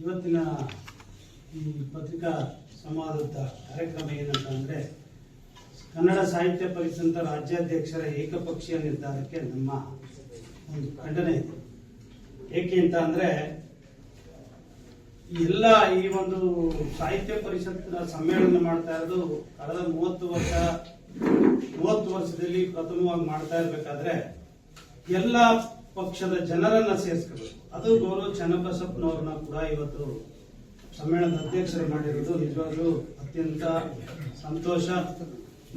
ಇವತ್ತಿನ ಈ ಪತ್ರಿಕಾ ಸಂವಾದದ ಕಾರ್ಯಕ್ರಮ ಏನಂತ ಅಂದ್ರೆ ಕನ್ನಡ ಸಾಹಿತ್ಯ ಪರಿಷತ್ ರಾಜ್ಯಾಧ್ಯಕ್ಷರ ಏಕಪಕ್ಷೀಯ ನಿರ್ಧಾರಕ್ಕೆ ನಮ್ಮ ಒಂದು ಖಂಡನೆ ಇದೆ. ಏಕೆ ಅಂತ ಅಂದ್ರೆ ಎಲ್ಲ ಈ ಒಂದು ಸಾಹಿತ್ಯ ಪರಿಷತ್ನ ಸಮ್ಮೇಳನ ಮಾಡ್ತಾ ಇರೋದು ಕಳೆದ ಮೂವತ್ತು ವರ್ಷ, ಮೂವತ್ತು ವರ್ಷದಲ್ಲಿ ಪ್ರಥಮವಾಗಿ ಮಾಡ್ತಾ ಇರ್ಬೇಕಾದ್ರೆ, ಎಲ್ಲ ಪಕ್ಷದ ಜನರನ್ನ ಸೇರಿಸ್ಕೋಬೇಕು. ಅದು ಗೌರವ್ ಚನ್ನಬಸಪ್ಪನವ್ರನ್ನ ಕೂಡ ಇವತ್ತು ಸಮ್ಮೇಳನದ ಅಧ್ಯಕ್ಷರು ಮಾಡಿರೋದು. ನಿಜವಾಗ್ಲೂ ಅತ್ಯಂತ ಸಂತೋಷ.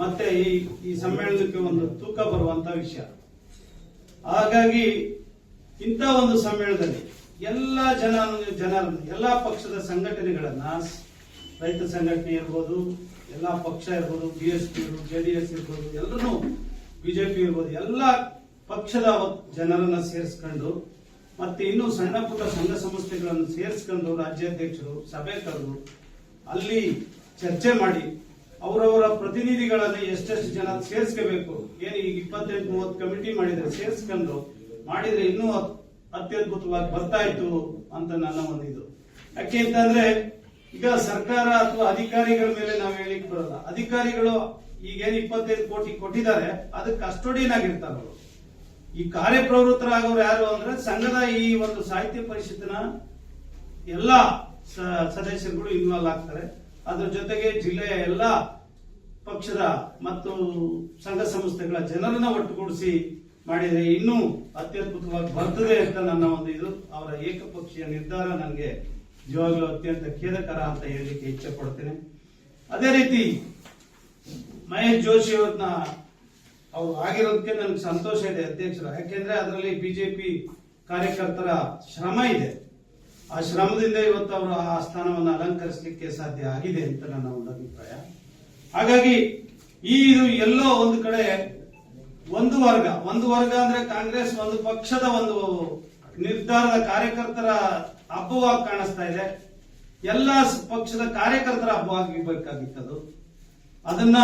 ಮತ್ತೆ ಈ ಈ ಸಮ್ಮೇಳನಕ್ಕೆ ಒಂದು ತೂಕ ಬರುವಂತ ವಿಷಯ. ಹಾಗಾಗಿ ಇಂಥ ಒಂದು ಸಮ್ಮೇಳನದಲ್ಲಿ ಎಲ್ಲ ಜನ ಜನರನ್ನು ಎಲ್ಲ ಪಕ್ಷದ ಸಂಘಟನೆಗಳನ್ನ, ರೈತ ಸಂಘಟನೆ ಇರ್ಬೋದು, ಎಲ್ಲ ಪಕ್ಷ ಇರ್ಬೋದು ಬಿ ಎಸ್ ಪಿ ಇರ್ಬೋದು ಜೆ ಡಿ ಎಸ್ ಇರ್ಬೋದು ಎಲ್ಲರೂ ಬಿಜೆಪಿ ಇರ್ಬೋದು, ಎಲ್ಲ ಪಕ್ಷದ ಜನರನ್ನ ಸೇರಿಸ್ಕೊಂಡು ಮತ್ತೆ ಇನ್ನು ಸಣ್ಣ ಪುಟ್ಟ ಸಂಘ ಸಂಸ್ಥೆಗಳನ್ನು ಸೇರಿಸ್ಕೊಂಡು ರಾಜ್ಯಾಧ್ಯಕ್ಷರು ಸಭೆ ಕರೆದು ಅಲ್ಲಿ ಚರ್ಚೆ ಮಾಡಿ ಅವರವರ ಪ್ರತಿನಿಧಿಗಳನ್ನು ಎಷ್ಟೆಷ್ಟು ಜನ ಸೇರಿಸ್ಕೋಬೇಕು, ಏನು ಈಗ ಇಪ್ಪತ್ತೆಂಟು, ಮೂವತ್ತು ಕಮಿಟಿ ಮಾಡಿದ್ರೆ ಸೇರಿಸ್ಕೊಂಡು ಮಾಡಿದ್ರೆ ಇನ್ನೂ ಅತ್ಯದ್ಭುತವಾಗಿ ಬರ್ತಾ ಇತ್ತು ಅಂತ ನನ್ನ ಒಂದು ಇದು. ಯಾಕೆ ಅಂತಂದ್ರೆ ಈಗ ಸರ್ಕಾರ ಅಥವಾ ಅಧಿಕಾರಿಗಳ ಮೇಲೆ ನಾವು ಹೇಳಿಕ್ ಬರಲ್ಲ. ಅಧಿಕಾರಿಗಳು ಈಗೇನು ಇಪ್ಪತ್ತೈದು ಕೋಟಿ ಕೊಟ್ಟಿದ್ದಾರೆ, ಅದಕ್ಕೆ ಕಸ್ಟೋಡಿಯನ್ ಆಗಿರ್ತಾರ ಅವರು. ಈ ಕಾರ್ಯಪ್ರವೃತ್ತರಾಗೋರು ಯಾರು ಅಂದ್ರೆ ಸಂಘದ ಈ ಒಂದು ಸಾಹಿತ್ಯ ಪರಿಷತ್ತಿನ ಎಲ್ಲ ಸದಸ್ಯರುಗಳು ಇನ್ವಾಲ್ವ್ ಆಗ್ತಾರೆ. ಅದ್ರ ಜೊತೆಗೆ ಜಿಲ್ಲೆಯ ಎಲ್ಲ ಪಕ್ಷದ ಮತ್ತು ಸಂಘ ಸಂಸ್ಥೆಗಳ ಜನರನ್ನ ಒಟ್ಟುಗೂಡಿಸಿ ಮಾಡಿದರೆ ಇನ್ನೂ ಅತ್ಯದ್ಭುತವಾಗಿ ಬರ್ತದೆ ಅಂತ ನನ್ನ ಒಂದು ಇದು. ಅವರ ಏಕಪಕ್ಷೀಯ ನಿರ್ಧಾರ ನನಗೆ ನಿಜವಾಗ್ಲೂ ಅತ್ಯಂತ ಖೇದಕರ ಅಂತ ಹೇಳಲಿಕ್ಕೆ ಇಚ್ಛೆ ಪಡ್ತೇನೆ. ಅದೇ ರೀತಿ ಮಹೇಶ್ ಜೋಶಿ ಅವ್ರನ್ನ ಅವ್ರು ಆಗಿರೋದಕ್ಕೆ ನನಗೆ ಸಂತೋಷ ಇದೆ ಅಧ್ಯಕ್ಷರ. ಯಾಕೆಂದ್ರೆ ಅದರಲ್ಲಿ ಬಿಜೆಪಿ ಕಾರ್ಯಕರ್ತರ ಶ್ರಮ ಇದೆ. ಆ ಶ್ರಮದಿಂದ ಇವತ್ತು ಅವರು ಆ ಸ್ಥಾನವನ್ನು ಅಲಂಕರಿಸಲಿಕ್ಕೆ ಸಾಧ್ಯ ಆಗಿದೆ ಅಂತ ನನ್ನ ಒಂದು ಅಭಿಪ್ರಾಯ. ಹಾಗಾಗಿ ಈ ಇದು ಎಲ್ಲೋ ಒಂದು ಕಡೆ ಒಂದು ವರ್ಗ ಒಂದು ವರ್ಗ ಅಂದ್ರೆ ಕಾಂಗ್ರೆಸ್ ಒಂದು ಪಕ್ಷದ ಒಂದು ನಿರ್ಧಾರದ ಕಾರ್ಯಕರ್ತರ ಹಬ್ಬವಾಗಿ ಕಾಣಿಸ್ತಾ ಇದೆ. ಎಲ್ಲ ಪಕ್ಷದ ಕಾರ್ಯಕರ್ತರ ಹಬ್ಬವಾಗಿರ್ಬೇಕಾಗಿತ್ತದು ಅದನ್ನ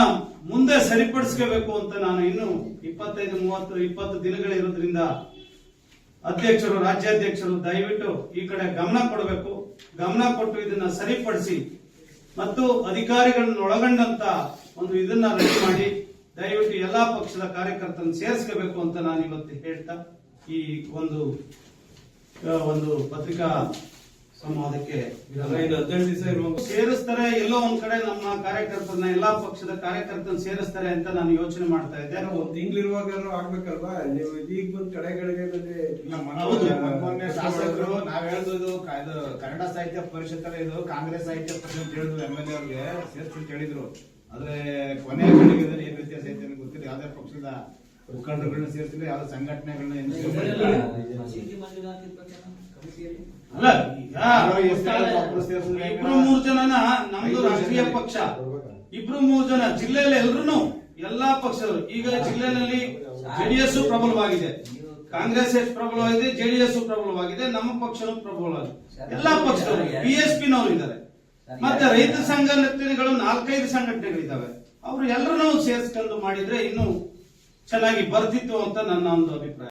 ಮುಂದೆ ಸರಿಪಡಿಸ್ಕೋಬೇಕು ಅಂತ ನಾನು ಇನ್ನು ಇಪ್ಪತ್ತೈದು, ಮೂವತ್ತು, ಇಪ್ಪತ್ತು ದಿನಗಳಿರೋದ್ರಿಂದ ಅಧ್ಯಕ್ಷರು, ರಾಜ್ಯಾಧ್ಯಕ್ಷರು ದಯವಿಟ್ಟು ಈ ಕಡೆ ಗಮನ ಕೊಡಬೇಕು. ಗಮನ ಕೊಟ್ಟು ಇದನ್ನ ಸರಿಪಡಿಸಿ ಮತ್ತು ಅಧಿಕಾರಿಗಳನ್ನ ಒಳಗೊಂಡಂತ ಒಂದು ಇದನ್ನ ರೆಡಿ ಮಾಡಿ ದಯವಿಟ್ಟು ಎಲ್ಲಾ ಪಕ್ಷದ ಕಾರ್ಯಕರ್ತರನ್ನು ಸೇರಿಸ್ಕೋಬೇಕು ಅಂತ ನಾನು ಇವತ್ತು ಹೇಳ್ತಾ ಈ ಒಂದು ಒಂದು ಪತ್ರಿಕಾ ಸಂವಾದಕ್ಕೆ ಸೇರಿಸ್ತಾರೆ ಎಲ್ಲೋ ಒಂದ್ ಕಡೆ ನಮ್ಮ ಕಾರ್ಯಕರ್ತರನ್ನ ಎಲ್ಲಾ ಪಕ್ಷದ ಕಾರ್ಯಕರ್ತರನ್ನ ಸೇರಿಸ್ತಾರೆ ಅಂತ ನಾನು ಯೋಚನೆ ಮಾಡ್ತಾ ಇದ್ದೆ. ಒಂದ್ ತಿಂಗಳಿರುವಾಗ ಆಗ್ಬೇಕಲ್ವಾ? ನೀವು ಈಗ ಬಂದ್ ಕಡೆಗಳಿಗೆ ಶಾಸಕರು ನಾವ್ ಹೇಳ್ದು ಇದು ಕನ್ನಡ ಸಾಹಿತ್ಯ ಪರಿಷತ್ ಇದು ಕಾಂಗ್ರೆಸ್ ಸಾಹಿತ್ಯ ಪರಿಷತ್ ಹೇಳಿದ್ರು ಎಂ ಎಲ್ ಎ ಅವ್ರಿಗೆ ಸೇರ್ಸ್ಬಿಟ್ಟು ಹೇಳಿದ್ರು. ಆದ್ರೆ ಕೊನೆಯ ಕಡೆಗೆ ಏನ್ ವ್ಯತ್ಯಾಸ ಐತೆ ಅಂತ ಗೊತ್ತಿಲ್ಲ. ಯಾವ್ದೇ ಪಕ್ಷದ ಮುಖಂಡರುಗಳನ್ನ ಸೇರಿಸಿಲ್ಲ ಯಾವ್ದೇ ಸಂಘಟನೆಗಳನ್ನ. ಅಲ್ಲ ಈಗ ಇಬ್ರು ಮೂರ್ ಜನನ ನಮ್ದು ರಾಷ್ಟ್ರೀಯ ಪಕ್ಷ. ಇಬ್ರು ಮೂರ್ ಜನ ಜಿಲ್ಲೆಯಲ್ಲಿ ಎಲ್ರು ಎಲ್ಲಾ ಪಕ್ಷಗಳು ಈಗ ಜಿಲ್ಲೆನಲ್ಲಿ ಜೆಡಿಎಸ್ ಪ್ರಬಲವಾಗಿದೆ. ಕಾಂಗ್ರೆಸ್ ಎಷ್ಟು ಪ್ರಬಲವಾಗಿದೆ ಜೆಡಿಎಸ್ ಪ್ರಬಲವಾಗಿದೆ ನಮ್ಮ ಪಕ್ಷನೂ ಪ್ರಬಲವಾಗಿದೆ. ಎಲ್ಲಾ ಪಕ್ಷದವರು ಎಸ್ ಪಿನವರು ಇದ್ದಾರೆ. ಮತ್ತೆ ರೈತ ಸಂಘಟನೆಗಳು ನಾಲ್ಕೈದು ಸಂಘಟನೆಗಳಿದ್ದಾವೆ ಅವರು ಎಲ್ಲರನ್ನೂ ಸೇರಿಸ್ಕೊಂಡು ಮಾಡಿದ್ರೆ ಇನ್ನು ಚೆನ್ನಾಗಿ ಬರ್ತಿತ್ತು ಅಂತ ನನ್ನ ಒಂದು ಅಭಿಪ್ರಾಯ.